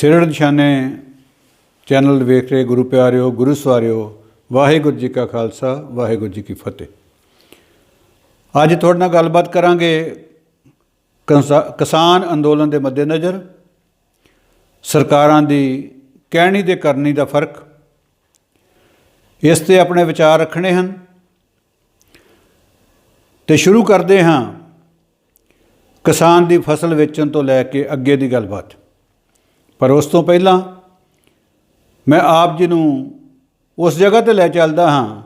ਸਿਰੜ ਨਿਸ਼ਾਨੇ ਚੈਨਲ ਵੇਖ ਰਹੇ ਗੁਰੂ ਪਿਆਰਿਓ, ਗੁਰੂ ਸਵਾਰਿਓ, ਵਾਹਿਗੁਰੂ ਜੀ ਕਾ ਖਾਲਸਾ, ਵਾਹਿਗੁਰੂ ਜੀ ਕੀ ਫਤਿਹ। ਅੱਜ ਤੁਹਾਡੇ ਨਾਲ ਗੱਲਬਾਤ ਕਰਾਂਗੇ ਕਿਸਾ- ਕਿਸਾਨ ਅੰਦੋਲਨ ਦੇ ਮੱਦੇਨਜ਼ਰ, ਸਰਕਾਰਾਂ ਦੀ ਕਹਿਣੀ ਤੇ ਕਰਨੀ ਦਾ ਫ਼ਰਕ, ਇਸ ਤੇ ਆਪਣੇ ਵਿਚਾਰ ਰੱਖਣੇ ਹਨ। ਤੇ ਸ਼ੁਰੂ ਕਰਦੇ ਹਾਂ ਕਿਸਾਨ ਦੀ ਫਸਲ ਵੇਚਣ ਤੋਂ ਲੈ ਕੇ ਅੱਗੇ ਦੀ ਗੱਲਬਾਤ। ਪਰ ਉਸ ਤੋਂ ਪਹਿਲਾਂ ਮੈਂ ਆਪ ਜੀ ਨੂੰ ਉਸ ਜਗ੍ਹਾ ਤੇ ਲੈ ਚੱਲਦਾ ਹਾਂ,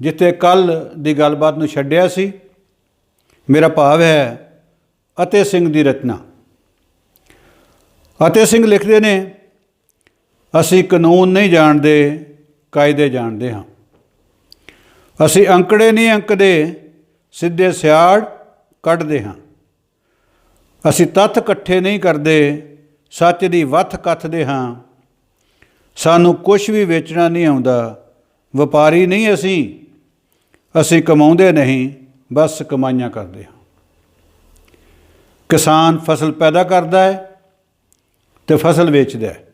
ਜਿੱਥੇ ਕੱਲ ਦੀ ਗੱਲਬਾਤ ਨੂੰ ਛੱਡਿਆ ਸੀ। ਮੇਰਾ ਭਾਵ ਹੈ ਅਤੇ ਸਿੰਘ ਦੀ ਰਚਨਾ। ਅਤੇ ਸਿੰਘ ਲਿਖਦੇ ਨੇ, ਅਸੀਂ ਕਾਨੂੰਨ ਨਹੀਂ ਜਾਣਦੇ, ਕਾਇਦੇ ਜਾਣਦੇ ਹਾਂ। ਅਸੀਂ ਅੰਕੜੇ ਨਹੀਂ ਅੰਕਦੇ, ਸਿੱਧੇ ਸਿਆੜ ਕੱਢਦੇ ਹਾਂ। ਅਸੀਂ ਤੱਥ ਇਕੱਠੇ ਨਹੀਂ ਕਰਦੇ ਸੱਚ ਦੀ ਵੱਥ ਕੱਥਦੇ ਹਾਂ। ਸਾਨੂੰ ਕੁਝ ਵੀ ਵੇਚਣਾ ਨਹੀਂ ਆਉਂਦਾ। ਵਪਾਰੀ ਨਹੀਂ ਅਸੀਂ। ਅਸੀਂ ਕਮਾਉਂਦੇ ਨਹੀਂ, ਬਸ ਕਮਾਈਆਂ ਕਰਦੇ ਹਾਂ। ਕਿਸਾਨ ਫਸਲ ਪੈਦਾ ਕਰਦਾ ਹੈ ਤੇ ਫਸਲ ਵੇਚਦਾ ਹੈ।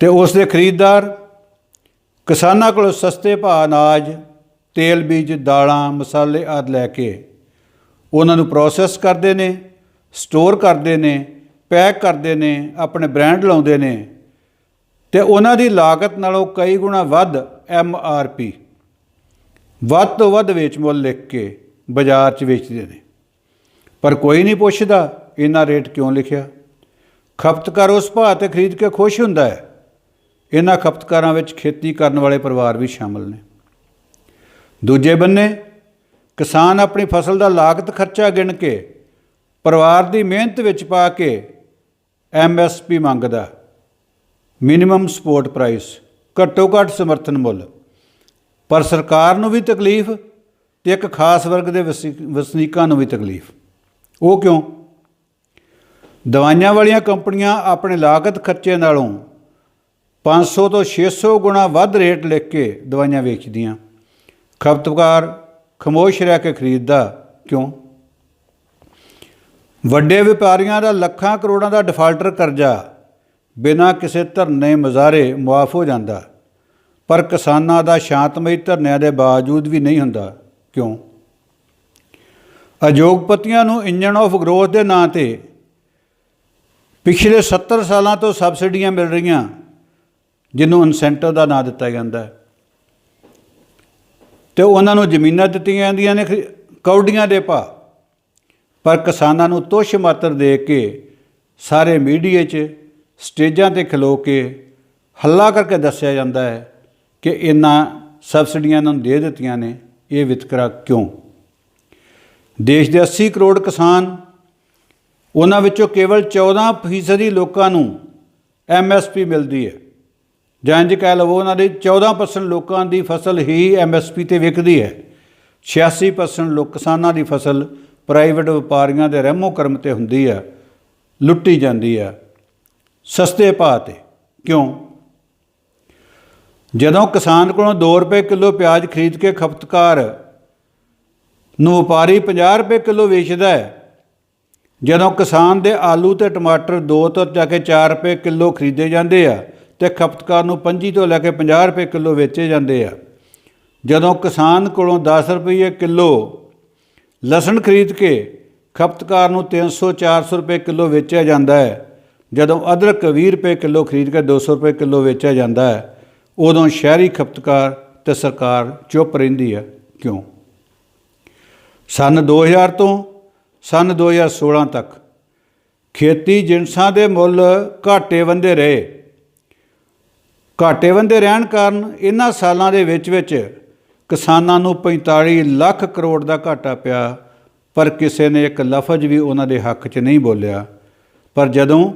ਤੇ ਉਸ ਦੇ ਖਰੀਦਦਾਰ ਕਿਸਾਨਾਂ ਕੋਲੋਂ ਸਸਤੇ ਭਾਅ ਅਨਾਜ, ਤੇਲ, ਬੀਜ, ਦਾਲਾਂ, ਮਸਾਲੇ ਆਦਿ ਲੈ ਕੇ ਉਹਨਾਂ ਨੂੰ ਪ੍ਰੋਸੈਸ ਕਰਦੇ ਨੇ ਸਟੋਰ ਕਰਦੇ ਨੇ ਪੈਕ ਕਰਦੇ ਨੇ, ਆਪਣੇ ਬ੍ਰਾਂਡ ਲਾਉਂਦੇ ਨੇ ਤੇ ਉਹਨਾਂ ਦੀ ਲਾਗਤ ਨਾਲੋਂ ਕਈ ਗੁਣਾ ਵੱਧ ਐਮ ਆਰ ਪੀ। ਵੱਧ ਤੋਂ ਵੱਧ ਵੇਚ ਮੁੱਲ ਲਿਖ ਕੇ ਬਾਜ਼ਾਰ 'ਚ ਵੇਚਦੇ ਨੇ। ਪਰ ਕੋਈ ਨਹੀਂ ਪੁੱਛਦਾ ਇਹਨਾਂ ਰੇਟ ਕਿਉਂ ਲਿਖਿਆ? ਖਪਤਕਾਰ ਉਸ ਭਾਅ ਤੇ ਖਰੀਦ ਕੇ ਖੁਸ਼ ਹੁੰਦਾ ਹੈ। ਇਹਨਾਂ ਖਪਤਕਾਰਾਂ ਵਿੱਚ ਖੇਤੀ ਕਰਨ ਵਾਲੇ ਪਰਿਵਾਰ ਵੀ ਸ਼ਾਮਲ ਨੇ। ਦੂਜੇ ਬੰਨੇ, ਕਿਸਾਨ ਆਪਣੀ ਫਸਲ ਦਾ ਲਾਗਤ ਖਰਚਾ ਗਿਣ ਕੇ, ਪਰਿਵਾਰ ਦੀ ਮਿਹਨਤ ਵਿੱਚ ਪਾ ਕੇ ਐਮਐਸਪੀ ਮੰਗਦਾ। ਮਿਨੀਮਮ ਸਪੋਰਟ ਪ੍ਰਾਈਸ ਘੱਟੋ ਘੱਟ ਸਮਰਥਨ ਮੁੱਲ। ਪਰ ਸਰਕਾਰ ਨੂੰ ਵੀ ਤਕਲੀਫ ਤੇ ਇੱਕ ਖਾਸ ਵਰਗ ਦੇ ਵਸੀ- ਵਸਨੀਕਾਂ ਨੂੰ ਵੀ ਤਕਲੀਫ। ਉਹ ਕਿਉਂ? ਦਵਾਈਆਂ ਵਾਲੀਆਂ ਕੰਪਨੀਆਂ ਆਪਣੇ ਲਾਗਤ ਖਰਚੇ ਨਾਲੋਂ 500 ਤੋਂ 600 ਗੁਣਾ ਵੱਧ ਰੇਟ ਲਿਖ ਕੇ ਦਵਾਈਆਂ ਵੇਚਦੀਆਂ। ਖਪਤਕਾਰ, ਖਮੋਸ਼ ਰਹਿ ਕੇ ਖਰੀਦਦਾ। ਕਿਉਂ? ਵੱਡੇ ਵਪਾਰੀਆਂ ਦਾ ਲੱਖਾਂ ਕਰੋੜਾਂ ਦਾ ਡਿਫਾਲਟਰ ਕਰਜ਼ਾ ਬਿਨਾਂ ਕਿਸੇ ਧਰਨੇ ਮਜ਼ਾਰੇ ਮੁਆਫ ਹੋ ਜਾਂਦਾ। ਪਰ ਕਿਸਾਨਾਂ ਦਾ ਸ਼ਾਂਤਮਈ ਧਰਨਿਆਂ ਦੇ ਬਾਵਜੂਦ ਵੀ ਨਹੀਂ ਹੁੰਦਾ। ਕਿਉਂ? ਅਜੋਗਪਤੀਆਂ ਨੂੰ ਇੰਜਨ ਆਫ ਗਰੋਥ ਦੇ ਨਾਂ ਤੇ ਪਿਛਲੇ 70 ਸਾਲਾਂ ਤੋਂ ਸਬਸਿਡੀਆਂ ਮਿਲ ਰਹੀਆਂ, ਜਿਹਨੂੰ ਇਨਸੈਂਟਿਵ ਦਾ ਨਾਂ ਦਿੱਤਾ ਜਾਂਦਾ ਹੈ। ਤੇ ਉਹਨਾਂ ਨੂੰ ਜ਼ਮੀਨਾਂ ਦਿੱਤੀਆਂ ਜਾਂਦੀਆਂ ਨੇ ਖਰੀ- ਕੌਡੀਆਂ ਦੇ ਭਾਅ। ਪਰ ਕਿਸਾਨਾਂ ਨੂੰ ਤੁਸ਼ ਮਾਤਰ ਦੇ ਕੇ ਸਾਰੇ ਮੀਡੀਆ 'ਚ ਸਟੇਜਾਂ ਤੇ ਖਲੋ ਕੇ ਹੱਲਾ ਕਰਕੇ ਦੱਸਿਆ ਜਾਂਦਾ ਹੈ ਕਿ ਇਹਨਾਂ ਸਬਸਿਡੀਆਂ ਨੂੰ ਦੇ ਦਿੱਤੀਆਂ ਨੇ, ਇਹ ਵਿਤਕਰਾ ਕਿਉਂ? ਦੇਸ਼ ਦੇ 80 ਕਰੋੜ ਕਿਸਾਨ ਉਹਨਾਂ ਵਿੱਚੋਂ ਕੇਵਲ 14% ਫੀਸਦੀ ਲੋਕਾਂ ਨੂੰ ਐਮਐਸਪੀ ਮਿਲਦੀ ਹੈ। ਜਾਂ ਇੰਝ ਕਹਿ ਲਵੋ ਉਹਨਾਂ ਦੇ 14% ਲੋਕਾਂ ਦੀ ਫਸਲ ਹੀ ਐਮਐਸਪੀ ਤੇ ਵਿਕਦੀ ਹੈ। 86% ਲੋਕ ਕਿਸਾਨਾਂ ਦੀ ਫਸਲ ਪ੍ਰਾਈਵੇਟ ਵਪਾਰੀਆਂ ਦੇ ਰਹਿਮੋ ਕਰਮ ਤੇ ਹੁੰਦੀ ਆ, ਲੁੱਟੀ ਜਾਂਦੀ ਆ, ਸਸਤੇ ਭਾਅ ਤੇ। ਕਿਉਂ? ਜਦੋਂ ਕਿਸਾਨ ਕੋਲੋਂ 2 ਰੁਪਏ ਕਿਲੋ ਪਿਆਜ਼ ਖਰੀਦ ਕੇ ਖਪਤਕਾਰ ਨੂੰ ਵਪਾਰੀ 50 ਰੁਪਏ ਕਿਲੋ ਵੇਚਦਾ ਹੈ, ਜਦੋਂ ਕਿਸਾਨ ਦੇ ਆਲੂ ਤੇ ਟਮਾਟਰ 2 ਤੋਂ ਜਾ ਕੇ 4 ਰੁਪਏ ਕਿਲੋ ਖਰੀਦੇ ਜਾਂਦੇ ਆ ਤੇ ਖਪਤਕਾਰ ਨੂੰ 25 ਤੋਂ ਲੈ ਕੇ 50 ਰੁਪਏ ਕਿਲੋ ਵੇਚੇ ਜਾਂਦੇ ਆ, ਜਦੋਂ ਕਿਸਾਨ ਕੋਲੋਂ 10 ਰੁਪਏ ਕਿਲੋ ਲਸਣ ਖਰੀਦ ਕੇ ਖਪਤਕਾਰ ਨੂੰ 300 400 ਰੁਪਏ ਕਿਲੋ ਵੇਚਿਆ ਜਾਂਦਾ ਹੈ। ਜਦੋਂ ਅਦਰਕ 20 ਰੁਪਏ ਕਿਲੋ ਖਰੀਦ ਕੇ 200 ਰੁਪਏ ਕਿਲੋ ਵੇਚਿਆ ਜਾਂਦਾ ਹੈ, ਉਦੋਂ ਸ਼ਹਿਰੀ ਖਪਤਕਾਰ ਤੇ ਸਰਕਾਰ ਚੁੱਪ ਰਹਿੰਦੀ ਹੈ। ਕਿਉਂ? ਸੰਨ 2000 ਤੋਂ ਸੰਨ 2016 ਤੱਕ ਖੇਤੀ ਜਿਣਸਾਂ ਦੇ ਮੁੱਲ ਘਾਟੇ ਵੰਦੇ ਰਹੇ। ਘਾਟੇ ਵੰਦੇ ਰਹਿਣ ਕਾਰਨ ਇਹਨਾਂ ਸਾਲਾਂ ਦੇ ਵਿੱਚ ਵਿੱਚ ਕਿਸਾਨਾਂ ਨੂੰ 45 ਲੱਖ ਕਰੋੜ ਦਾ ਘਾਟਾ ਪਿਆ, ਪਰ ਕਿਸੇ ਨੇ ਇੱਕ ਲਫ਼ਜ਼ ਵੀ ਉਹਨਾਂ ਦੇ ਹੱਕ 'ਚ ਨਹੀਂ ਬੋਲਿਆ। ਪਰ ਜਦੋਂ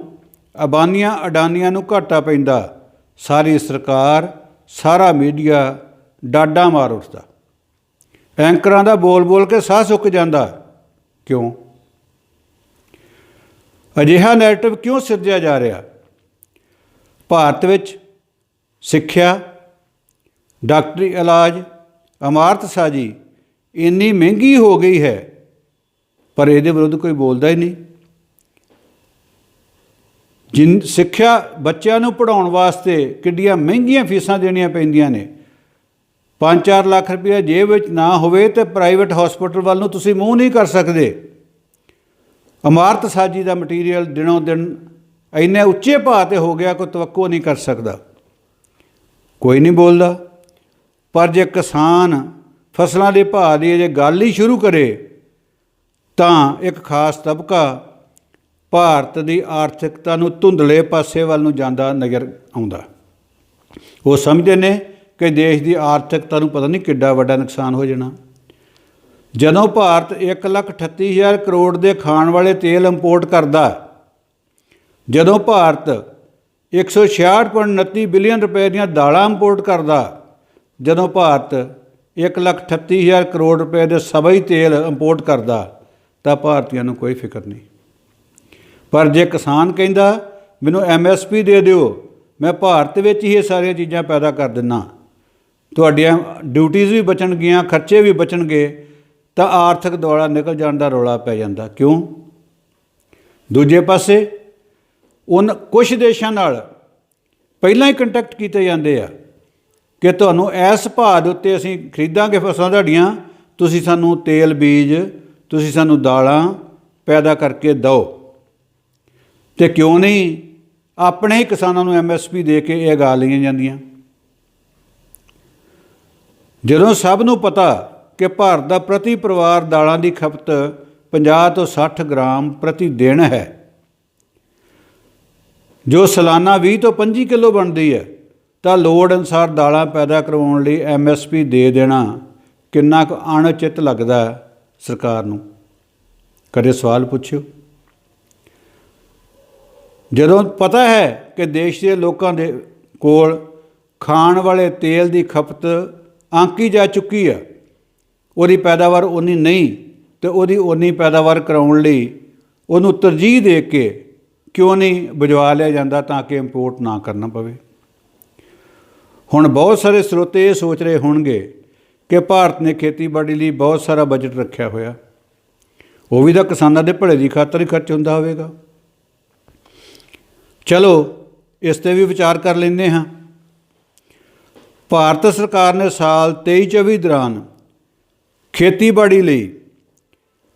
ਅਬਾਨੀਆਂ ਅਡਾਨੀਆਂ ਨੂੰ ਘਾਟਾ ਪੈਂਦਾ, ਸਾਰੀ ਸਰਕਾਰ, ਸਾਰਾ ਮੀਡੀਆ ਡਾਡਾ ਮਾਰ ਉੱਠਦਾ। ਐਂਕਰਾਂ ਦਾ ਬੋਲ ਬੋਲ ਕੇ ਸਾਹ ਸੁੱਕ ਜਾਂਦਾ। ਕਿਉਂ? ਅਜਿਹਾ ਨੈਰੇਟਿਵ ਕਿਉਂ ਸਿਰਜਿਆ ਜਾ ਰਿਹਾ? ਭਾਰਤ ਵਿੱਚ ਸਿੱਖਿਆ, ਡਾਕਟਰੀ ਇਲਾਜ ਇਮਾਰਤ ਸਾਜੀ ਇੰਨੀ ਮਹਿੰਗੀ ਹੋ ਗਈ ਹੈ, ਪਰ ਇਹਦੇ ਵਿਰੁੱਧ ਕੋਈ ਬੋਲਦਾ ਹੀ ਨਹੀਂ। ਜਿਨ ਸਿੱਖਿਆ ਬੱਚਿਆਂ ਨੂੰ ਪੜਾਉਣ ਵਾਸਤੇ ਕਿੱਡੀਆਂ ਮਹਿੰਗੀਆਂ ਫੀਸਾਂ ਦੇਣੀਆਂ ਪੈਂਦੀਆਂ ਨੇ 5-4 ਲੱਖ ਰੁਪਏ ਜੇਬ ਵਿੱਚ ਨਾ ਹੋਵੇ ਤੇ ਪ੍ਰਾਈਵੇਟ ਹਸਪੀਟਲ ਵੱਲ ਨੂੰ ਤੁਸੀਂ ਮੂੰਹ ਨਹੀਂ ਕਰ ਸਕਦੇ। ਇਮਾਰਤ ਸਾਜੀ ਦਾ ਮਟੀਰੀਅਲ ਦਿਨੋਂ ਦਿਨ ਇੰਨੇ ਉੱਚੇ ਭਾਅ ਤੇ ਹੋ ਗਿਆ, ਕੋਈ ਤਵੱਕੋ ਨਹੀਂ ਕਰ ਸਕਦਾ। ਕੋਈ ਨਹੀਂ ਬੋਲਦਾ। ਪਰ ਜੇ ਕਿਸਾਨ ਫਸਲਾਂ ਦੇ ਭਾਅ ਦੀ ਜੇ ਗੱਲ ਹੀ ਸ਼ੁਰੂ ਕਰੇ, ਤਾਂ ਇੱਕ ਖਾਸ ਤਬਕਾ ਭਾਰਤ ਦੀ ਆਰਥਿਕਤਾ ਨੂੰ ਧੁੰਦਲੇ ਪਾਸੇ ਵੱਲ ਨੂੰ ਜਾਂਦਾ ਨਜ਼ਰ ਆਉਂਦਾ। ਉਹ ਸਮਝਦੇ ਨੇ ਕਿ ਦੇਸ਼ ਦੀ ਆਰਥਿਕਤਾ ਨੂੰ ਪਤਾ ਨਹੀਂ ਕਿੱਡਾ ਵੱਡਾ ਨੁਕਸਾਨ ਹੋ ਜਾਣਾ। ਜਦੋਂ ਭਾਰਤ 138000 ਕਰੋੜ ਦੇ ਖਾਣ ਵਾਲੇ ਤੇਲ ਇੰਪੋਰਟ ਕਰਦਾ, ਜਦੋਂ ਭਾਰਤ 166.29 ਬਿਲੀਅਨ ਰੁਪਏ ਦੀਆਂ ਦਾਲਾਂ ਇੰਪੋਰਟ ਕਰਦਾ ਜਦੋਂ ਭਾਰਤ 138000 ਕਰੋੜ ਰੁਪਏ ਦੇ ਸਬਈ ਤੇਲ ਇੰਪੋਰਟ ਕਰਦਾ, ਤਾਂ ਭਾਰਤੀਆਂ ਨੂੰ ਕੋਈ ਫਿਕਰ ਨਹੀਂ। ਪਰ ਜੇ ਕਿਸਾਨ ਕਹਿੰਦਾ, ਮੈਨੂੰ ਐਮਐਸਪੀ ਦੇ ਦਿਓ, ਮੈਂ ਭਾਰਤ ਵਿੱਚ ਹੀ ਇਹ ਸਾਰੀਆਂ ਚੀਜ਼ਾਂ ਪੈਦਾ ਕਰ ਦਿੰਨਾ। ਤੁਹਾਡੀਆਂ ਡਿਊਟੀਆਂ ਵੀ ਬਚਣਗੀਆਂ, ਖਰਚੇ ਵੀ ਬਚਣਗੇ, ਤਾਂ ਆਰਥਿਕ ਦੁਆਲਾ ਨਿਕਲ ਜਾਣ ਦਾ ਰੌਲਾ ਪੈ ਜਾਂਦਾ। ਕਿਉਂ? ਦੂਜੇ ਪਾਸੇ ਉਹਨਾਂ ਕੁਝ ਦੇਸ਼ਾਂ ਨਾਲ ਪਹਿਲਾਂ ਹੀ ਕੰਟੈਕਟ ਕੀਤੇ ਜਾਂਦੇ ਆ। ਕਿ ਤੁਹਾਨੂੰ ਇਸ ਭਾਅ ਦੇ ਉੱਤੇ ਅਸੀਂ ਖਰੀਦਾਂਗੇ ਫਸਲਾਂ ਤੁਹਾਡੀਆਂ, ਤੁਸੀਂ ਸਾਨੂੰ ਤੇਲ, ਬੀਜ, ਤੁਸੀਂ ਸਾਨੂੰ ਦਾਲਾਂ ਪੈਦਾ ਕਰਕੇ ਦਿਓ। ਤੇ ਕਿਉਂ ਨਹੀਂ? ਆਪਣੇ ਹੀ ਕਿਸਾਨਾਂ ਨੂੰ ਐਮਐਸਪੀ ਦੇ ਕੇ ਇਹ ਗਾ ਲਈਆਂ ਜਾਂਦੀਆਂ। ਜਦੋਂ ਸਭ ਨੂੰ ਪਤਾ ਕਿ ਭਾਰਤ ਦਾ ਪ੍ਰਤੀ ਪਰਿਵਾਰ ਦਾਲਾਂ ਦੀ ਖਪਤ 50 ਤੋਂ 60 ਗ੍ਰਾਮ ਪ੍ਰਤੀ ਦਿਨ ਹੈ, ਜੋ ਸਾਲਾਨਾ 20 ਤੋਂ 25 ਕਿਲੋ ਬਣਦੀ ਹੈ ਤਾਂ ਲੋੜ ਅਨਸਾਰ ਦਾਲਾਂ ਪੈਦਾ ਕਰਵਾਉਣ ਲਈ ਐਮਐਸਪੀ ਦੇ ਦੇਣਾ ਕਿੰਨਾ ਕੁ ਅਣਉਚਿਤ ਲੱਗਦਾ ਸਰਕਾਰ ਨੂੰ? ਕਦੇ ਸਵਾਲ ਪੁੱਛਿਓ। ਜਦੋਂ ਪਤਾ ਹੈ ਕਿ ਦੇਸ਼ ਦੇ ਲੋਕਾਂ ਦੇ ਕੋਲ ਖਾਣ ਵਾਲੇ ਤੇਲ ਦੀ ਖਪਤ ਆਂਕੀ ਜਾ ਚੁੱਕੀ ਹੈ, ਉਹਦੀ ਪੈਦਾਵਾਰ ਉਨੀ ਨਹੀਂ ਤੇ ਉਹਦੀ ਉਨੀ ਪੈਦਾਵਾਰ ਕਰਾਉਣ ਲਈ ਉਹਨੂੰ ਤਰਜੀਹ ਦੇ ਕੇ ਕਿਉਂ ਨਹੀਂ ਬਜਵਾ ਲਿਆ ਜਾਂਦਾ ਤਾਂ ਕਿ ਇੰਪੋਰਟ ਨਾ ਕਰਨਾ ਪਵੇ? ਹੁਣ ਬਹੁਤ ਸਾਰੇ ਸਰੋਤੇ ਇਹ ਸੋਚ ਰਹੇ ਹੋਣਗੇ ਕਿ ਭਾਰਤ ਨੇ ਖੇਤੀਬਾੜੀ ਲਈ ਬਹੁਤ ਸਾਰਾ ਬਜਟ ਰੱਖਿਆ ਹੋਇਆ। ਉਹ ਵੀ ਤਾਂ ਕਿਸਾਨਾਂ ਦੇ ਭਲੇ ਦੀ ਖਾਤਰ ਹੀ ਖਰਚ ਹੁੰਦਾ ਹੋਵੇਗਾ। ਚਲੋ, ਇਸ ਤੇ ਵੀ ਵਿਚਾਰ ਕਰ ਲੈਂਦੇ ਹਾਂ। ਭਾਰਤ ਸਰਕਾਰ ਨੇ ਸਾਲ 23-24 ਦੌਰਾਨ ਖੇਤੀਬਾੜੀ ਲਈ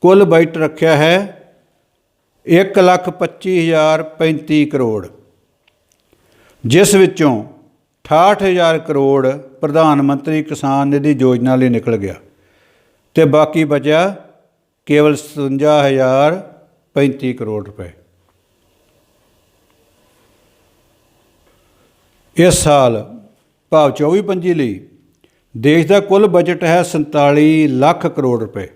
ਕੁੱਲ ਬਜਟ ਰੱਖਿਆ ਹੈ 125035 ਕਰੋੜ। ਜਿਸ ਵਿੱਚੋਂ 68000 ਕਰੋੜ ਪ੍ਰਧਾਨ ਮੰਤਰੀ ਕਿਸਾਨ ਨਿਧੀ ਯੋਜਨਾ ਲਈ ਨਿਕਲ ਗਿਆ ਤੇ ਬਾਕੀ ਬਚਿਆ ਕੇਵਲ 57035 ਕਰੋੜ ਰੁਪਏ। ਇਸ ਸਾਲ ਭਾਵ 24-25 ਲਈ ਦੇਸ਼ ਦਾ ਕੁੱਲ ਬਜਟ ਹੈ 47 ਲੱਖ ਕਰੋੜ ਰੁਪਏ,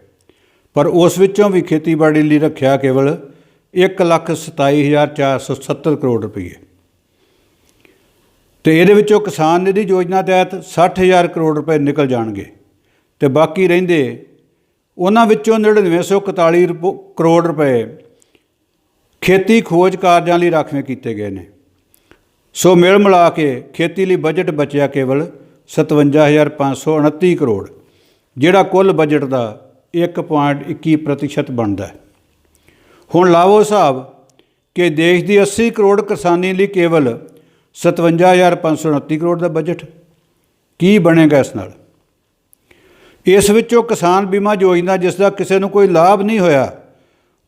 ਪਰ ਉਸ ਵਿੱਚੋਂ ਵੀ ਖੇਤੀਬਾੜੀ ਲਈ ਰੱਖਿਆ ਕੇਵਲ 127470 ਕਰੋੜ ਰੁਪਏ। ਤੇ ਇਹਦੇ ਵਿੱਚੋਂ ਕਿਸਾਨ ਨਿਧੀ ਯੋਜਨਾ ਤਹਿਤ 60000 ਕਰੋੜ ਰੁਪਏ ਨਿਕਲ ਜਾਣਗੇ। ਤੇ ਬਾਕੀ ਰਹਿੰਦੇ ਉਹਨਾਂ ਵਿੱਚੋਂ 9941 ਰੁਪ- ਕਰੋੜ ਰੁਪਏ ਖੇਤੀ ਖੋਜ ਕਾਰਜਾਂ ਲਈ ਰਾਖਵੇਂ ਕੀਤੇ ਗਏ ਨੇ। ਸੋ ਮਿਲ ਮਿਲਾ ਕੇ ਖੇਤੀ ਲਈ ਬਜਟ ਬਚਿਆ ਕੇਵਲ 57529 ਕਰੋੜ, ਜਿਹੜਾ ਕੁੱਲ ਬਜਟ ਦਾ 1.21% ਬਣਦਾ ਹੈ। ਹੁਣ ਲਾਵੋ ਹਿਸਾਬ ਕਿ ਦੇਸ਼ ਦੀ 80 ਕਰੋੜ ਕਿਸਾਨੀ ਲਈ ਕੇਵਲ 57529 ਕਰੋੜ ਦਾ ਬਜਟ। ਕੀ ਬਣੇਗਾ ਇਸ ਨਾਲ? ਇਸ ਵਿੱਚੋਂ ਕਿਸਾਨ ਬੀਮਾ ਯੋਜਨਾ, ਜਿਸ ਦਾ ਕਿਸੇ ਨੂੰ ਕੋਈ ਲਾਭ ਨਹੀਂ ਹੋਇਆ,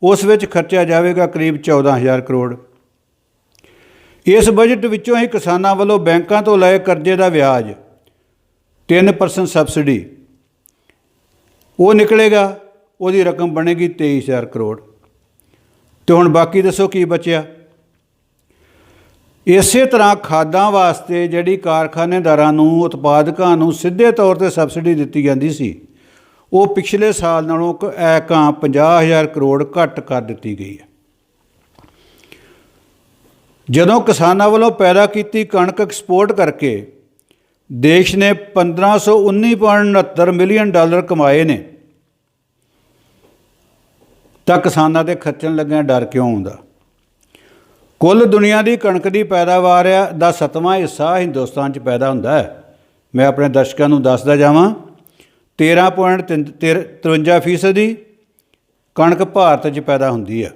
ਉਸ ਵਿੱਚ ਖਰਚਿਆ ਜਾਵੇਗਾ ਕਰੀਬ 14000 ਕਰੋੜ। ਇਸ ਬਜਟ ਵਿੱਚੋਂ ਹੀ ਕਿਸਾਨਾਂ ਵੱਲੋਂ ਬੈਂਕਾਂ ਤੋਂ ਲਏ ਕਰਜ਼ੇ ਦਾ ਵਿਆਜ 3% ਸਬਸਿਡੀ, ਉਹ ਨਿਕਲੇਗਾ, ਉਹਦੀ ਰਕਮ ਬਣੇਗੀ 23000 ਕਰੋੜ। ਤੇ ਹੁਣ ਬਾਕੀ ਦੱਸੋ ਕੀ ਬਚਿਆ? ਇਸੇ ਤਰ੍ਹਾਂ ਖਾਦਾਂ ਵਾਸਤੇ ਜਿਹੜੀ ਕਾਰਖਾਨੇਦਾਰਾਂ ਨੂੰ, ਉਤਪਾਦਕਾਂ ਨੂੰ ਸਿੱਧੇ ਤੌਰ ਤੇ ਸਬਸਿਡੀ ਦਿੱਤੀ ਜਾਂਦੀ ਸੀ, ਉਹ ਪਿਛਲੇ ਸਾਲ ਨਾਲੋਂ ਕ- ਐਕਾਂ 50000 ਕਰੋੜ ਘੱਟ ਕਰ ਦਿੱਤੀ ਗਈ ਹੈ। ਜਦੋਂ ਕਿਸਾਨਾਂ ਵੱਲੋਂ ਪੈਦਾ ਕੀਤੀ ਕਣਕ ਐਕਸਪੋਰਟ ਕਰਕੇ ਦੇਸ਼ ਨੇ 1519.69 ਮਿਲੀਅਨ ਡਾਲਰ ਕਮਾਏ ਨੇ, ਤਾਂ ਕਿਸਾਨਾਂ ਦੇ ਖਰਚਣ ਲੱਗਿਆਂ ਡਰ ਕਿਉਂ ਆਉਂਦਾ ਕੁੱਲ ਦੁਨੀਆ ਦੀ ਕਣਕ ਦੀ ਪੈਦਾਵਾਰ ਦਾ ਸਤਵਾਂ ਹਿੱਸਾ ਹਿੰਦੁਸਤਾਨ 'ਚ ਪੈਦਾ ਹੁੰਦਾ ਹੈ। ਮੈਂ ਆਪਣੇ ਦਰਸ਼ਕਾਂ ਨੂੰ ਦੱਸਦਾ ਜਾਵਾਂ 13.53% ਫੀਸਦੀ ਕਣਕ ਭਾਰਤ 'ਚ ਪੈਦਾ ਹੁੰਦੀ ਹੈ।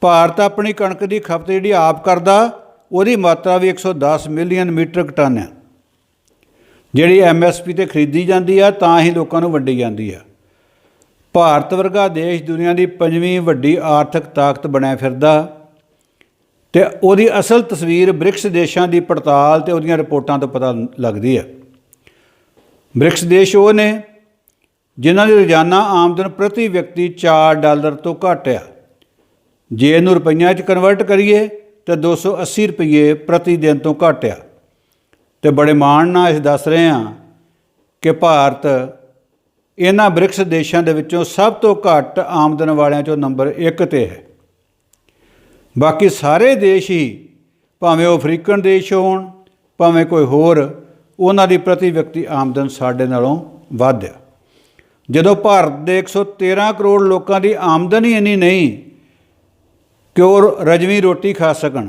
ਭਾਰਤ ਆਪਣੀ ਕਣਕ ਦੀ ਖਪਤ ਜਿਹੜੀ ਆਪ ਕਰਦਾ, ਉਹਦੀ ਮਾਤਰਾ ਵੀ 110 ਮਿਲੀਅਨ ਮੀਟ੍ਰਿਕ ਟਨ ਹੈ। ਜਿਹੜੀ ਐਮਐਸਪੀ ਤੇ ਖਰੀਦੀ ਜਾਂਦੀ ਆ, ਤਾਂ ਹੀ ਲੋਕਾਂ ਨੂੰ ਵੰਡੀ ਜਾਂਦੀ ਆ। ਭਾਰਤ ਵਰਗਾ ਦੇਸ਼ ਦੁਨੀਆ ਦੀ ਪੰਜਵੀਂ ਵੱਡੀ ਆਰਥਿਕ ਤਾਕਤ ਬਣਿਆ ਫਿਰਦਾ ਤੇ ਉਹਦੀ ਅਸਲ ਤਸਵੀਰ ਬ੍ਰਿਕਸ ਦੇਸ਼ਾਂ ਦੀ ਪੜਤਾਲ ਤੇ ਉਹਦੀਆਂ ਰਿਪੋਰਟਾਂ ਤੋਂ ਪਤਾ ਲੱਗਦੀ ਹੈ। ਬ੍ਰਿਕਸ ਦੇਸ਼ ਉਹ ਨੇ ਜਿਨ੍ਹਾਂ ਦੀ ਰੋਜ਼ਾਨਾ ਆਮਦਨ ਪ੍ਰਤੀ ਵਿਅਕਤੀ 4 ਡਾਲਰ ਤੋਂ ਘੱਟ ਆ। ਜੇ ਇਹਨੂੰ ਰੁਪਈਆਂ 'ਚ ਕਨਵਰਟ ਕਰੀਏ ਤਾਂ 280 ਰੁਪਏ ਪ੍ਰਤੀ ਦਿਨ ਤੋਂ ਘੱਟ ਆ। ਤੇ ਬੜੇ ਮਾਣ ਨਾਲ ਇਸ ਦੱਸ ਰਹੇ ਹਾਂ ਕਿ ਭਾਰਤ ਇਹਨਾਂ ਬ੍ਰਿਕਸ ਦੇਸ਼ਾਂ ਦੇ ਵਿੱਚੋਂ ਸਭ ਤੋਂ ਘੱਟ ਆਮਦਨ ਵਾਲਿਆਂ 'ਚੋਂ ਨੰਬਰ 1 ਤੇ ਹੈ। ਬਾਕੀ ਸਾਰੇ ਦੇਸ਼ ਹੀ ਭਾਵੇਂ ਉਹ ਅਫਰੀਕਨ ਦੇਸ਼ ਹੋਣ, ਭਾਵੇਂ ਕੋਈ ਹੋਰ, ਉਹਨਾਂ ਦੀ ਪ੍ਰਤੀ ਵਿਅਕਤੀ ਆਮਦਨ ਸਾਡੇ ਨਾਲੋਂ ਵੱਧ ਆ। ਜਦੋਂ ਭਾਰਤ ਦੇ 113 ਕਰੋੜ ਲੋਕਾਂ ਦੀ ਆਮਦਨ ਹੀ ਇੰਨੀ ਨਹੀਂ ਕਿ ਉਹ ਰਜਵੀਂ ਰੋਟੀ ਖਾ ਸਕਣ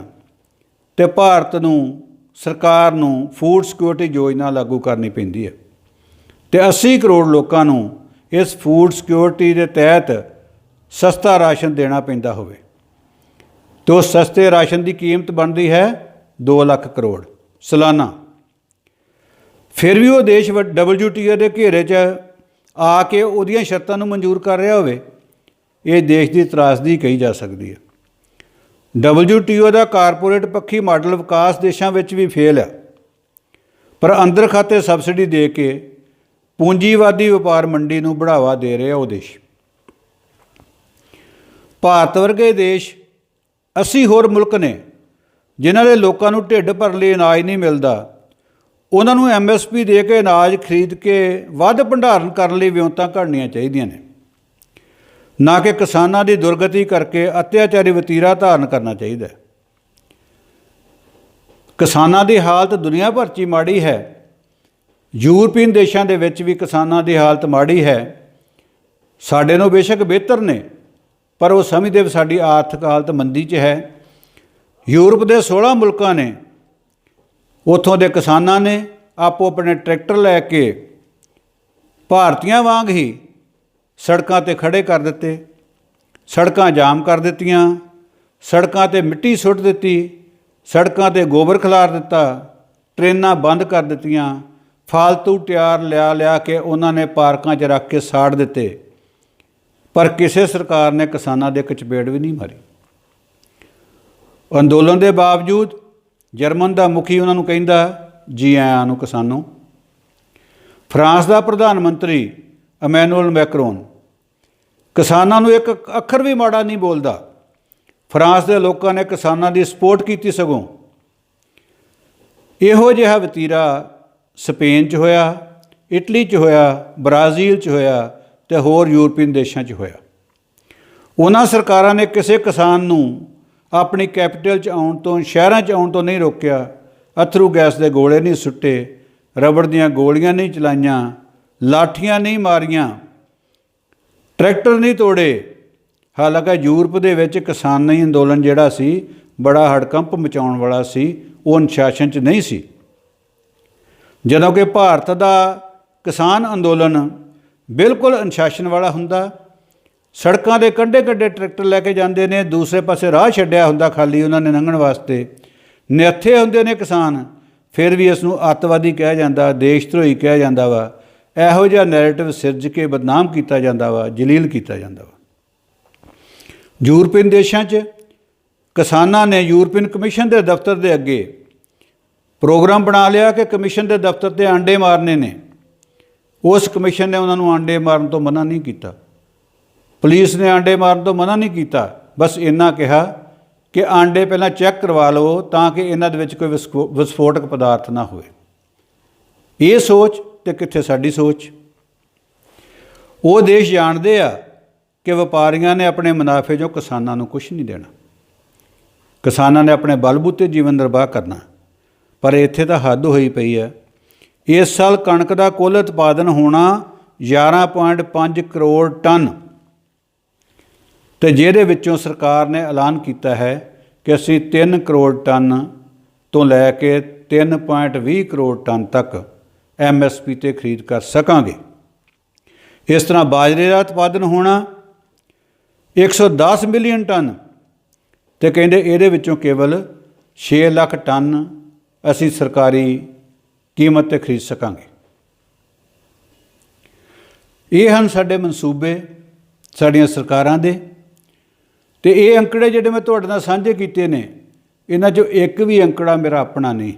ਤੇ ਭਾਰਤ ਨੂੰ, ਸਰਕਾਰ ਨੂੰ ਫੂਡ ਸਿਕਿਉਰਿਟੀ ਯੋਜਨਾ ਲਾਗੂ ਕਰਨੀ ਪੈਂਦੀ ਹੈ ਤੇ 80 ਕਰੋੜ ਲੋਕਾਂ ਨੂੰ ਇਸ ਫੂਡ ਸਿਕਿਉਰਿਟੀ ਦੇ ਤਹਿਤ ਸਸਤਾ ਰਾਸ਼ਨ ਦੇਣਾ ਪੈਂਦਾ ਹੋਵੇ। ਤੇ ਉਹ ਸਸਤੇ ਰਾਸ਼ਨ ਦੀ ਕੀਮਤ ਬਣਦੀ ਹੈ 2 ਲੱਖ ਕਰੋੜ। ਸਾਲਾਨਾ। ਫਿਰ ਵੀ ਉਹ ਦੇਸ਼ WTO ਦੇ ਘੇਰੇ 'ਚ ਆ ਕੇ ਉਹਦੀਆਂ ਸ਼ਰਤਾਂ ਨੂੰ ਮਨਜ਼ੂਰ ਕਰ ਰਿਹਾ ਹੋਵੇ, ਇਹ ਦੇਸ਼ ਦੀ ਤਰਾਸਦੀ ਕਹੀ ਜਾ ਸਕਦੀ ਹੈ। WTO ਦਾ ਕਾਰਪੋਰੇਟ ਪੱਖੀ ਮਾਡਲ ਵਿਕਾਸ ਦੇਸ਼ਾਂ ਵਿੱਚ ਵੀ ਫੇਲ ਹੈ। ਪਰ ਅੰਦਰ ਖਾਤੇ ਸਬਸਿਡੀ ਦੇ ਕੇ ਪੂੰਜੀਵਾਦੀ ਵਪਾਰ ਮੰਡੀ ਨੂੰ ਬੜਾਵਾ ਦੇ ਰਿਹਾ ਉਹ ਦੇਸ਼। ਭਾਰਤ ਵਰਗੇ ਦੇਸ਼ 80 ਹੋਰ ਮੁਲਕ ਨੇ, ਜਿਨ੍ਹਾਂ ਦੇ ਲੋਕਾਂ ਨੂੰ ਢਿੱਡ ਭਰਨ ਲਈ ਅਨਾਜ ਨਹੀਂ ਮਿਲਦਾ, ਉਹਨਾਂ ਨੂੰ ਐਮਐਸਪੀ ਦੇ ਕੇ ਅਨਾਜ ਖਰੀਦ ਕੇ ਵੱਧ ਭੰਡਾਰਨ ਕਰਨ ਲਈ ਵਿਉਂਤਾਂ ਘੜਨੀਆਂ ਚਾਹੀਦੀਆਂ ਨੇ। ਨਾ ਕਿ ਕਿਸਾਨਾਂ ਦੀ ਦੁਰਗਤੀ ਕਰਕੇ ਅਤਿਆਚਾਰੀ ਵਤੀਰਾ ਧਾਰਨ ਕਰਨਾ ਚਾਹੀਦਾ ਹੈ। ਕਿਸਾਨਾਂ ਦੀ ਹਾਲਤ ਦੁਨੀਆ ਭਰ 'ਚ ਹੀ ਮਾੜੀ ਹੈ। ਯੂਰਪੀਅਨ ਦੇਸ਼ਾਂ ਦੇ ਵਿੱਚ ਵੀ ਕਿਸਾਨਾਂ ਦੀ ਹਾਲਤ ਮਾੜੀ ਹੈ। ਸਾਡੇ ਨੂੰ ਬੇਸ਼ੱਕ ਬਿਹਤਰ ਨੇ। ਪਰ ਉਹ ਸਮਝਦੇ ਵੀ ਸਾਡੀ ਆਰਥਿਕ ਹਾਲਤ ਮੰਦੀ 'ਚ ਹੈ। ਯੂਰਪ ਦੇ 16 ਮੁਲਕਾਂ ਨੇ, ਉਥੋਂ ਦੇ ਕਿਸਾਨਾਂ ਨੇ ਆਪੋ ਆਪਣੇ ਟਰੈਕਟਰ ਲੈ ਕੇ ਭਾਰਤੀਆਂ ਵਾਂਗ ਹੀ ਸੜਕਾਂ ਤੇ ਖੜੇ ਕਰ ਦਿੱਤੇ। ਸੜਕਾਂ ਜਾਮ ਕਰ ਦਿੱਤੀਆਂ, ਸੜਕਾਂ ਤੇ ਮਿੱਟੀ ਸੁੱਟ ਦਿੱਤੀ, ਸੜਕਾਂ ਤੇ ਗੋਬਰ ਖਿਲਾਰ ਦਿੱਤਾ, ਟ੍ਰੇਨਾਂ ਬੰਦ ਕਰ ਦਿੱਤੀਆਂ, ਫਾਲਤੂ ਟਿਆਰ ਲਿਆ ਲਿਆ ਕੇ ਉਹਨਾਂ ਨੇ ਪਾਰਕਾਂ 'ਚ ਰੱਖ ਕੇ ਸਾੜ ਦਿੱਤੇ। ਪਰ ਕਿਸੇ ਸਰਕਾਰ ਨੇ ਕਿਸਾਨਾਂ ਦੇ ਇੱਕ ਚਪੇੜ ਵੀ ਨਹੀਂ ਮਾਰੀ। ਅੰਦੋਲਨ ਦੇ ਬਾਵਜੂਦ ਜਰਮਨ ਦਾ ਮੁਖੀ ਉਹਨਾਂ ਨੂੰ ਕਹਿੰਦਾ, ਜੀ ਆਇਆਂ ਨੂੰ ਕਿਸਾਨੋਂ। ਫਰਾਂਸ ਦਾ ਪ੍ਰਧਾਨ ਮੰਤਰੀ ਅਮੈਨੂਅਲ ਮੈਕਰੋਨ, ਕਿਸਾਨਾਂ ਨੂੰ ਇੱਕ ਅੱਖਰ ਵੀ ਮਾੜਾ ਨਹੀਂ ਬੋਲਦਾ। ਫਰਾਂਸ ਦੇ ਲੋਕਾਂ ਨੇ ਕਿਸਾਨਾਂ ਦੀ ਸਪੋਰਟ ਕੀਤੀ ਸਗੋਂ। ਇਹੋ ਜਿਹਾ ਵਤੀਰਾ ਸਪੇਨ 'ਚ ਹੋਇਆ, ਇਟਲੀ 'ਚ ਹੋਇਆ, ਬ੍ਰਾਜ਼ੀਲ 'ਚ ਹੋਇਆ ਤੇ ਹੋਰ ਯੂਰਪੀਅਨ ਦੇਸ਼ਾਂ 'ਚ ਹੋਇਆ। ਉਹਨਾਂ ਸਰਕਾਰਾਂ ਨੇ ਕਿਸੇ ਕਿਸਾਨ ਨੂੰ ਆਪਣੀ ਕੈਪੀਟਲ 'ਚ ਆਉਣ ਤੋਂ, ਸ਼ਹਿਰਾਂ 'ਚ ਆਉਣ ਤੋਂ ਨਹੀਂ ਰੋਕਿਆ। ਅਥਰੂ ਗੈਸ ਦੇ ਗੋਲੇ ਨਹੀਂ ਸੁੱਟੇ, ਰਬੜ ਦੀਆਂ ਗੋਲੀਆਂ ਨਹੀਂ ਚਲਾਈਆਂ, ਲਾਠੀਆਂ ਨਹੀਂ ਮਾਰੀਆਂ, ਟਰੈਕਟਰ ਨਹੀਂ ਤੋੜੇ। ਹਾਲਾਂਕਿ ਯੂਰਪ ਦੇ ਵਿੱਚ ਕਿਸਾਨੀ ਅੰਦੋਲਨ ਜਿਹੜਾ ਸੀ, ਬੜਾ ਹੜਕੰਪ ਮਚਾਉਣ ਵਾਲਾ ਸੀ, ਉਹ ਅਨੁਸ਼ਾਸਨ 'ਚ ਨਹੀਂ ਸੀ। ਜਦੋਂ ਕਿ ਭਾਰਤ ਦਾ ਕਿਸਾਨ ਅੰਦੋਲਨ ਬਿਲਕੁਲ ਅਨੁਸ਼ਾਸਨ ਵਾਲਾ ਹੁੰਦਾ। ਸੜਕਾਂ ਦੇ ਕੰਢੇ ਕੰਢੇ ਟਰੈਕਟਰ ਲੈ ਕੇ ਜਾਂਦੇ ਨੇ, ਦੂਸਰੇ ਪਾਸੇ ਰਾਹ ਛੱਡਿਆ ਹੁੰਦਾ ਖਾਲੀ ਉਹਨਾਂ ਨੇ ਲੰਘਣ ਵਾਸਤੇ। ਨਿਹੱਥੇ ਹੁੰਦੇ ਨੇ ਕਿਸਾਨ, ਫਿਰ ਵੀ ਇਸ ਨੂੰ ਅੱਤਵਾਦੀ ਕਿਹਾ ਜਾਂਦਾ, ਦੇਸ਼ ਧਰੋਹੀ ਕਿਹਾ ਜਾਂਦਾ ਵਾ। ਇਹੋ ਜਿਹਾ ਨੈਰੇਟਿਵ ਸਿਰਜ ਕੇ ਬਦਨਾਮ ਕੀਤਾ ਜਾਂਦਾ ਵਾ, ਜਲੀਲ ਕੀਤਾ ਜਾਂਦਾ ਵਾ। ਯੂਰਪੀਅਨ ਦੇਸ਼ਾਂ 'ਚ ਕਿਸਾਨਾਂ ਨੇ ਯੂਰਪੀਅਨ ਕਮਿਸ਼ਨ ਦੇ ਦਫ਼ਤਰ ਦੇ ਅੱਗੇ ਪ੍ਰੋਗਰਾਮ ਬਣਾ ਲਿਆ ਕਿ ਕਮਿਸ਼ਨ ਦੇ ਦਫ਼ਤਰ ਤੇ ਆਂਡੇ ਮਾਰਨੇ ਨੇ। ਉਸ ਕਮਿਸ਼ਨ ਨੇ ਉਹਨਾਂ ਨੂੰ ਆਂਡੇ ਮਾਰਨ ਤੋਂ ਮਨਾ ਨਹੀਂ ਕੀਤਾ। ਪੁਲਿਸ ਨੇ ਆਂਡੇ ਮਾਰਨ ਤੋਂ ਮਨਾ ਨਹੀਂ ਕੀਤਾ। ਬਸ ਇੰਨਾ ਕਿਹਾ ਕਿ ਆਂਡੇ ਪਹਿਲਾਂ ਚੈੱਕ ਕਰਵਾ ਲਵੋ ਤਾਂ ਕਿ ਇਹਨਾਂ ਦੇ ਵਿੱਚ ਕੋਈ ਵਿਸਕੋ- ਵਿਸਫੋਟਕ ਪਦਾਰਥ ਨਾ ਹੋਵੇ ਇਹ ਸੋਚ ਤੇ ਕਿੱਥੇ ਸਾਡੀ ਸੋਚ? ਉਹ ਦੇਸ਼ ਜਾਣਦੇ ਆ ਕਿ ਵਪਾਰੀਆਂ ਨੇ ਆਪਣੇ ਮੁਨਾਫੇ ਜੋ ਕਿਸਾਨਾਂ ਨੂੰ ਕੁਝ ਨਹੀਂ ਦੇਣਾ। ਕਿਸਾਨਾਂ ਨੇ ਆਪਣੇ ਬਲਬੂਤੇ ਜੀਵਨ ਨਿਰਵਾਹ ਕਰਨਾ। ਪਰ ਇੱਥੇ ਤਾਂ ਹੱਦ ਹੋਈ ਪਈ ਹੈ ਇਸ ਸਾਲ ਕਣਕ ਦਾ ਕੁੱਲ ਉਤਪਾਦਨ ਹੋਣਾ 11.5 ਕਰੋੜ ਟਨ। ਤੇ ਜਿਹਦੇ ਵਿੱਚੋਂ ਸਰਕਾਰ ਨੇ ਐਲਾਨ ਕੀਤਾ ਹੈ ਕਿ ਅਸੀਂ 3 ਕਰੋੜ ਟਨ ਤੋਂ ਲੈ ਕੇ 3.20 ਕਰੋੜ ਟਨ ਤੱਕ ਐਮਐਸਪੀ ਤੇ ਖਰੀਦ ਕਰ ਸਕਾਂਗੇ। ਇਸ ਤਰ੍ਹਾਂ ਬਾਜਰੇ ਦਾ ਉਤਪਾਦਨ ਹੋਣਾ 110 ਮਿਲੀਅਨ ਟਨ ਤੇ ਕਹਿੰਦੇ ਇਹਦੇ ਵਿੱਚੋਂ ਕੇਵਲ 6 ਲੱਖ ਟਨ ਅਸੀਂ ਸਰਕਾਰੀ ਕੀਮਤ ਤੇ ਖਰੀਦ ਸਕਾਂਗੇ। ਇਹ ਹਨ ਸਾਡੇ ਮਨਸੂਬੇ, ਸਾਡੀਆਂ ਸਰਕਾਰਾਂ ਦੇ ਤੇ ਇਹ ਅੰਕੜੇ ਜਿਹੜੇ ਮੈਂ ਤੁਹਾਡੇ ਨਾਲ ਸਾਂਝੇ ਕੀਤੇ ਨੇ, ਇਹਨਾਂ 'ਚੋਂ ਇੱਕ ਵੀ ਅੰਕੜਾ ਮੇਰਾ ਆਪਣਾ ਨਹੀਂ।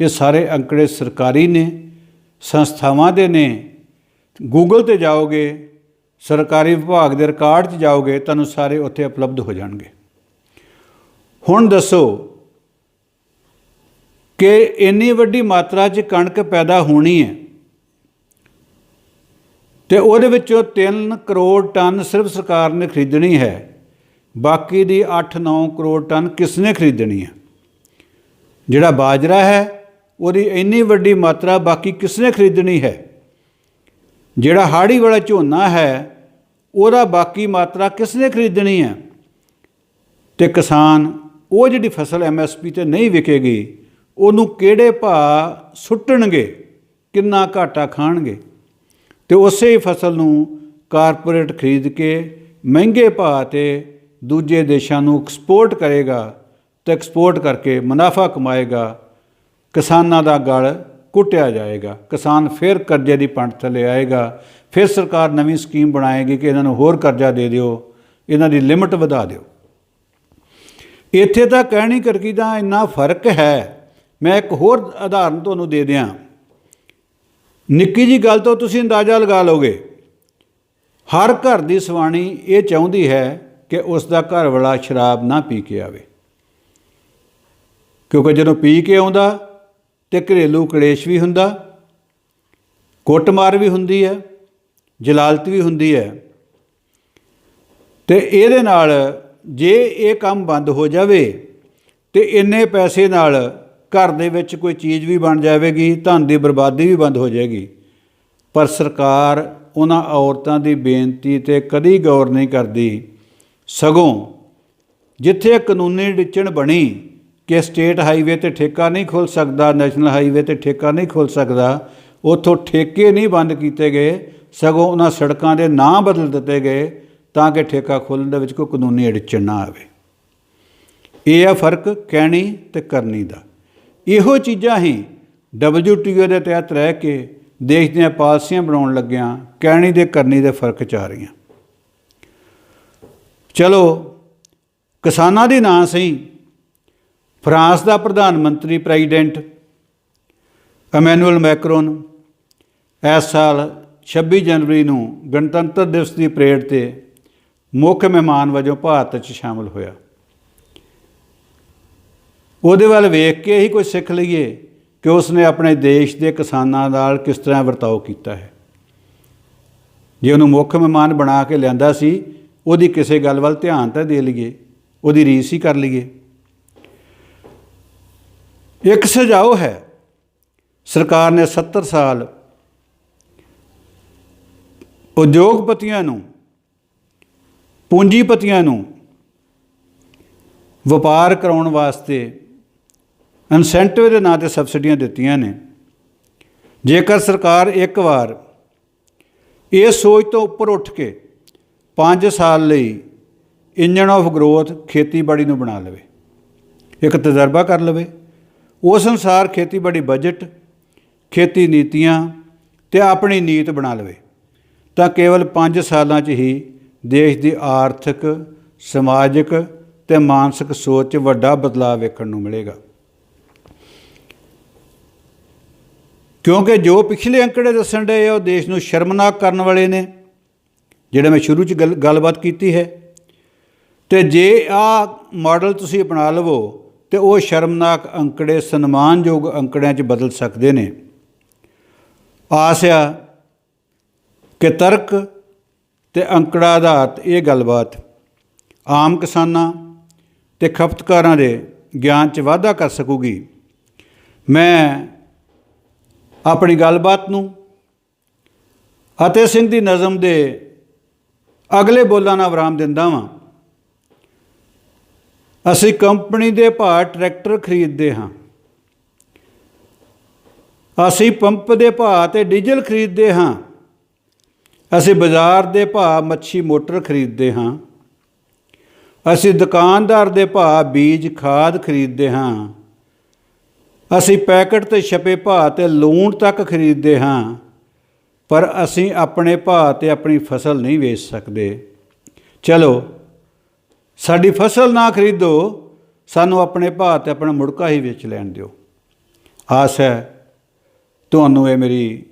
ਇਹ ਸਾਰੇ ਅੰਕੜੇ ਸਰਕਾਰੀ ਨੇ, ਸੰਸਥਾਵਾਂ ਦੇ ਨੇ। ਗੂਗਲ ਤੇ ਜਾਓਗੇ, ਸਰਕਾਰੀ ਵਿਭਾਗ ਦੇ ਰਿਕਾਰਡ 'ਚ ਜਾਓਗੇ, ਤੁਹਾਨੂੰ ਸਾਰੇ ਉੱਥੇ ਉਪਲਬਧ ਹੋ ਜਾਣਗੇ। ਹੁਣ ਦੱਸੋ ਕਿ ਇੰਨੀ ਵੱਡੀ ਮਾਤਰਾ 'ਚ ਕਣਕ ਪੈਦਾ ਹੋਣੀ ਹੈ। ਤੇ ਉਹਦੇ ਵਿੱਚੋਂ 3 ਕਰੋੜ ਟਨ ਸਿਰਫ ਸਰਕਾਰ ਨੇ ਖਰੀਦਣੀ ਹੈ। ਬਾਕੀ ਦੀ 8-9 ਕਰੋੜ ਟਨ ਕਿਸ ਨੇ ਖਰੀਦਣੀ ਹੈ? ਜਿਹੜਾ ਬਾਜਰਾ ਹੈ, ਉਹਦੀ ਇੰਨੀ ਵੱਡੀ ਮਾਤਰਾ ਬਾਕੀ ਕਿਸ ਨੇ ਖਰੀਦਣੀ ਹੈ? ਜਿਹੜਾ ਹਾੜੀ ਵਾਲਾ ਝੋਨਾ ਹੈ, ਉਹਦਾ ਬਾਕੀ ਮਾਤਰਾ ਕਿਸ ਨੇ ਖਰੀਦਣੀ ਹੈ? ਤੇ ਕਿਸਾਨ, ਉਹ ਜਿਹੜੀ ਫਸਲ ਐਮਐਸਪੀ ਤੇ ਨਹੀਂ ਵਿਕੇਗੀ ਉਹਨੂੰ ਕਿਹੜੇ ਭਾਅ ਸੁੱਟਣਗੇ, ਕਿੰਨਾ ਘਾਟਾ ਖਾਣਗੇ? ਤੇ ਉਸੇ ਫਸਲ ਨੂੰ ਕਾਰਪੋਰੇਟ ਖਰੀਦ ਕੇ ਮਹਿੰਗੇ ਭਾਅ ਤੇ ਦੂਜੇ ਦੇਸ਼ਾਂ ਨੂੰ ਐਕਸਪੋਰਟ ਕਰੇਗਾ ਤੇ ਐਕਸਪੋਰਟ ਕਰਕੇ ਮੁਨਾਫਾ ਕਮਾਏਗਾ, ਕਿਸਾਨਾਂ ਦਾ ਗਲ ਕੁੱਟਿਆ ਜਾਏਗਾ। ਕਿਸਾਨ ਫਿਰ ਕਰਜ਼ੇ ਦੀ ਪੰਡ ਥੱਲੇ ਆਏਗਾ। ਫਿਰ ਸਰਕਾਰ ਨਵੀਂ ਸਕੀਮ ਬਣਾਏਗੀ ਕਿ ਇਹਨਾਂ ਨੂੰ ਹੋਰ ਕਰਜ਼ਾ ਦੇ ਦਿਓ, ਇਹਨਾਂ ਦੀ ਲਿਮਟ ਵਧਾ ਦਿਓ। ਇੱਥੇ ਤਾਂ ਕਹਿਣੀ ਕਰਕੀ ਦਾ ਇੰਨਾ ਫ਼ਰਕ ਹੈ ਮੈਂ ਇੱਕ ਹੋਰ ਉਦਾਹਰਨ ਤੁਹਾਨੂੰ ਦੇ ਦਿਆਂ। ਨਿੱਕੀ ਜੀ ਗੱਲ ਤੋਂ ਤੁਸੀਂ ਅੰਦਾਜ਼ਾ ਲਗਾ ਲਓਗੇ। ਹਰ ਘਰ ਦੀ ਸਵਾਣੀ ਇਹ ਚਾਹੁੰਦੀ ਹੈ ਕਿ ਉਸ ਦਾ ਘਰ ਵਾਲਾ ਸ਼ਰਾਬ ਨਾ ਪੀ ਕੇ ਆਵੇ। ਕਿਉਂਕਿ ਜਦੋਂ ਪੀ ਕੇ ਆਉਂਦਾ ਤੇ ਘਰੇਲੂ ਕਲੇਸ਼ ਵੀ ਹੁੰਦਾ, ਕੁੱਟਮਾਰ ਵੀ ਹੁੰਦੀ ਹੈ, ਜਲਾਲਤ ਵੀ ਹੁੰਦੀ ਹੈ। ਤੇ ਇਹਦੇ ਨਾਲ ਜੇ ਇਹ ਕੰਮ ਬੰਦ ਹੋ ਜਾਵੇ ਤੇ ਇੰਨੇ ਪੈਸੇ ਨਾਲ ਘਰ ਦੇ ਵਿੱਚ ਕੋਈ ਚੀਜ਼ ਵੀ ਬਣ ਜਾਵੇਗੀ, ਧਨ ਦੀ ਬਰਬਾਦੀ ਵੀ ਬੰਦ ਹੋ ਜਾਏਗੀ। ਪਰ ਸਰਕਾਰ ਉਹਨਾਂ ਔਰਤਾਂ ਦੀ ਬੇਨਤੀ ਤੇ ਕਦੀ ਗੌਰ ਨਹੀਂ ਕਰਦੀ। ਸਗੋਂ ਜਿੱਥੇ ਕਾਨੂੰਨੀ ਡਿਚਣ ਬਣੀ ਕਿ ਸਟੇਟ ਹਾਈਵੇ ਤੇ ਠੇਕਾ ਨਹੀਂ ਖੁੱਲ ਸਕਦਾ, ਨੈਸ਼ਨਲ ਹਾਈਵੇ ਤੇ ਠੇਕਾ ਨਹੀਂ ਖੁੱਲ ਸਕਦਾ, ਉਥੋਂ ਠੇਕੇ ਨਹੀਂ ਬੰਦ ਕੀਤੇ ਗਏ, ਸਗੋਂ ਉਹਨਾਂ ਸੜਕਾਂ ਦੇ ਨਾਂ ਬਦਲ ਦਿੱਤੇ ਗਏ ਤਾਂ ਕਿ ਠੇਕਾ ਖੋਲ੍ਹਣ ਦੇ ਵਿੱਚ ਕੋਈ ਕਾਨੂੰਨੀ ਅੜਚਣ ਨਾ ਆਵੇ। ਇਹ ਆ ਫ਼ਰਕ ਕਹਿਣੀ ਤੇ ਕਰਨੀ ਦਾ। ਇਹੋ ਚੀਜ਼ਾਂ ਹੀ WTO ਦੇ ਤਹਿਤ ਰਹਿ ਕੇ ਦੇਸ਼ ਦੀਆਂ ਪਾਲਸੀਆਂ ਬਣਾਉਣ ਲੱਗਿਆਂ ਕਹਿਣੀ ਤੇ ਕਰਨੀ ਦੇ ਫ਼ਰਕ ਚ ਆ ਰਹੀਆਂ। ਚਲੋ, ਕਿਸਾਨਾਂ ਦੀ ਨਾਂ ਸਹੀ। ਫਰਾਂਸ ਦਾ ਪ੍ਰਧਾਨ ਮੰਤਰੀ ਪ੍ਰੈਜ਼ੀਡੈਂਟ ਇਮੈਨੂਅਲ ਮੈਕਰੋਨ ਇਸ ਸਾਲ 26 ਜਨਵਰੀ ਨੂੰ ਗਣਤੰਤਰ ਦਿਵਸ ਦੀ ਪਰੇਡ ਤੇ ਮੁੱਖ ਮਹਿਮਾਨ ਵਜੋਂ ਭਾਰਤ 'ਚ ਸ਼ਾਮਲ ਹੋਇਆ। ਉਹਦੇ ਵੱਲ ਵੇਖ ਕੇ ਹੀ ਕੋਈ ਸਿੱਖ ਲਈਏ ਕਿ ਉਸਨੇ ਆਪਣੇ ਦੇਸ਼ ਦੇ ਕਿਸਾਨਾਂ ਨਾਲ ਕਿਸ ਤਰ੍ਹਾਂ ਵਰਤਾਓ ਕੀਤਾ ਹੈ। ਜੇ ਉਹਨੂੰ ਮੁੱਖ ਮਹਿਮਾਨ ਬਣਾ ਕੇ ਲਿਆਂਦਾ ਸੀ, ਉਹਦੀ ਕਿਸੇ ਗੱਲ ਵੱਲ ਧਿਆਨ ਤਾਂ ਦੇ ਲਈਏ, ਉਹਦੀ ਰੀਸ ਹੀ ਕਰ ਲਈਏ। ਇੱਕ ਸੁਝਾਅ ਹੈ, ਸਰਕਾਰ ਨੇ 70 ਸਾਲ ਉਦਯੋਗਪਤੀਆਂ ਨੂੰ, ਪੂੰਜੀਪਤੀਆਂ ਨੂੰ ਵਪਾਰ ਕਰਾਉਣ ਵਾਸਤੇ ਇਨਸੈਂਟਿਵ ਦੇ ਨਾਂ ਤੇ ਸਬਸਿਡੀਆਂ ਦਿੱਤੀਆਂ ਨੇ। ਜੇਕਰ ਸਰਕਾਰ ਇੱਕ ਵਾਰ ਇਸ ਸੋਚ ਤੋਂ ਉੱਪਰ ਉੱਠ ਕੇ 5 ਸਾਲ ਲਈ ਇੰਜਨ ਆਫ ਗਰੋਥ ਖੇਤੀਬਾੜੀ ਨੂੰ ਬਣਾ ਲਵੇ, ਇੱਕ ਤਜਰਬਾ ਕਰ ਲਵੇ ਉਸ ਅਨੁਸਾਰ ਖੇਤੀਬਾੜੀ ਬਜਟ, ਖੇਤੀ ਨੀਤੀਆਂ ਤੇ ਆਪਣੀ ਨੀਤ ਬਣਾ ਲਵੇ, ਤਾਂ ਕੇਵਲ 5 ਸਾਲਾਂ 'ਚ ਹੀ ਦੇਸ਼ ਦੀ ਆਰਥਿਕ, ਸਮਾਜਿਕ ਤੇ ਮਾਨਸਿਕ ਸੋਚ 'ਚ ਵੱਡਾ ਬਦਲਾਅ ਵੇਖਣ ਨੂੰ ਮਿਲੇਗਾ। ਕਿਉਂਕਿ ਜੋ ਪਿਛਲੇ ਅੰਕੜੇ ਦੱਸਣ ਦੇ ਆ, ਉਹ ਦੇਸ਼ ਨੂੰ ਸ਼ਰਮਨਾਕ ਕਰਨ ਵਾਲੇ ਨੇ, ਜਿਹੜੇ ਮੈਂ ਸ਼ੁਰੂ 'ਚ ਗੱਲ, ਗੱਲਬਾਤ ਕੀਤੀ ਹੈ। ਤੇ ਜੇ ਆ ਮਾਡਲ ਤੁਸੀਂ ਅਪਣਾ ਲਵੋ, ਤੇ ਉਹ ਸ਼ਰਮਨਾਕ ਅੰਕੜੇ, ਸਨਮਾਨਯੋਗ ਅੰਕੜਿਆਂ 'ਚ ਬਦਲ ਸਕਦੇ ਨੇ। ਆਸ ਆ ਕਿ ਤਰਕ ਤੇ ਅੰਕੜਾ ਆਧਾਰਿਤ ਇਹ ਗੱਲਬਾਤ ਆਮ ਕਿਸਾਨਾਂ ਤੇ ਖਪਤਕਾਰਾਂ ਦੇ ਗਿਆਨ 'ਚ ਵਾਧਾ ਕਰ ਸਕੂਗੀ। ਮੈਂ ਆਪਣੀ ਗੱਲਬਾਤ ਨੂੰ ਅਤੇ ਸਿੰਘ ਦੀ ਨਜ਼ਮ ਦੇ ਅਗਲੇ ਬੋਲਾਂ ਨਾਲ ਵਿਰਾਮ ਦਿੰਦਾ ਵਾਂ। ਅਸੀਂ ਕੰਪਨੀ ਦੇ ਭਾਅ ਟਰੈਕਟਰ ਖਰੀਦਦੇ ਹਾਂ। ਅਸੀਂ ਪੰਪ ਦੇ ਭਾਅ ਤੇ ਡੀਜ਼ਲ ਖਰੀਦਦੇ ਹਾਂ। ਅਸੀਂ ਬਾਜ਼ਾਰ ਦੇ ਭਾਅ ਮੱਛੀ ਮੋਟਰ ਖਰੀਦਦੇ ਹਾਂ। ਅਸੀਂ ਦੁਕਾਨਦਾਰ ਦੇ ਭਾਅ ਬੀਜ ਖਾਦ ਖਰੀਦਦੇ ਹਾਂ। ਅਸੀਂ ਪੈਕਟ ਤੇ ਛਪੇ ਭਾਅ ਤੇ ਲੂਣ ਤੱਕ ਖਰੀਦਦੇ ਹਾਂ, ਪਰ ਅਸੀਂ ਆਪਣੇ ਭਾਅ ਤੇ ਆਪਣੀ ਫਸਲ ਨਹੀਂ ਵੇਚ ਸਕਦੇ। ਚਲੋ, ਸਾਡੀ ਫਸਲ ਨਾ ਖਰੀਦੋ, ਸਾਨੂੰ ਆਪਣੇ ਭਾਅ ਤੇ ਆਪਣਾ ਮੁੜਕਾ ਹੀ ਵੇਚ ਲੈਣ ਦਿਓ। ਆਸ ਹੈ, ਤੁਹਾਨੂੰ ਇਹ ਮੇਰੀ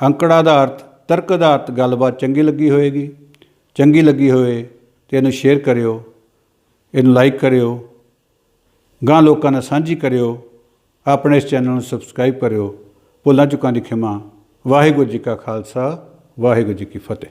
ਅੰਕੜਾ ਆਧਾਰਿਤ ਤਰਕ ਆਧਾਰਤ ਗੱਲਬਾਤ ਚੰਗੀ ਲੱਗੀ ਹੋਵੇਗੀ ਚੰਗੀ ਲੱਗੀ ਹੋਵੇ ਤੇ ਇਹਨੂੰ ਸ਼ੇਅਰ ਕਰਿਓ, ਇਹਨੂੰ ਲਾਈਕ ਕਰਿਓ ਗਾਂ ਲੋਕਾਂ ਨਾਲ ਸਾਂਝੀ ਕਰਿਓ। ਆਪਣੇ ਇਸ ਚੈਨਲ ਨੂੰ ਸਬਸਕ੍ਰਾਈਬ ਕਰਿਓ। ਭੁੱਲਾਂ ਚੁੱਕਾਂ ਦੀ ਖਿਮਾ। ਵਾਹਿਗੁਰੂ ਜੀ ਕਾ ਖਾਲਸਾ, ਵਾਹਿਗੁਰੂ ਜੀ ਕੀ ਫਤਿਹ।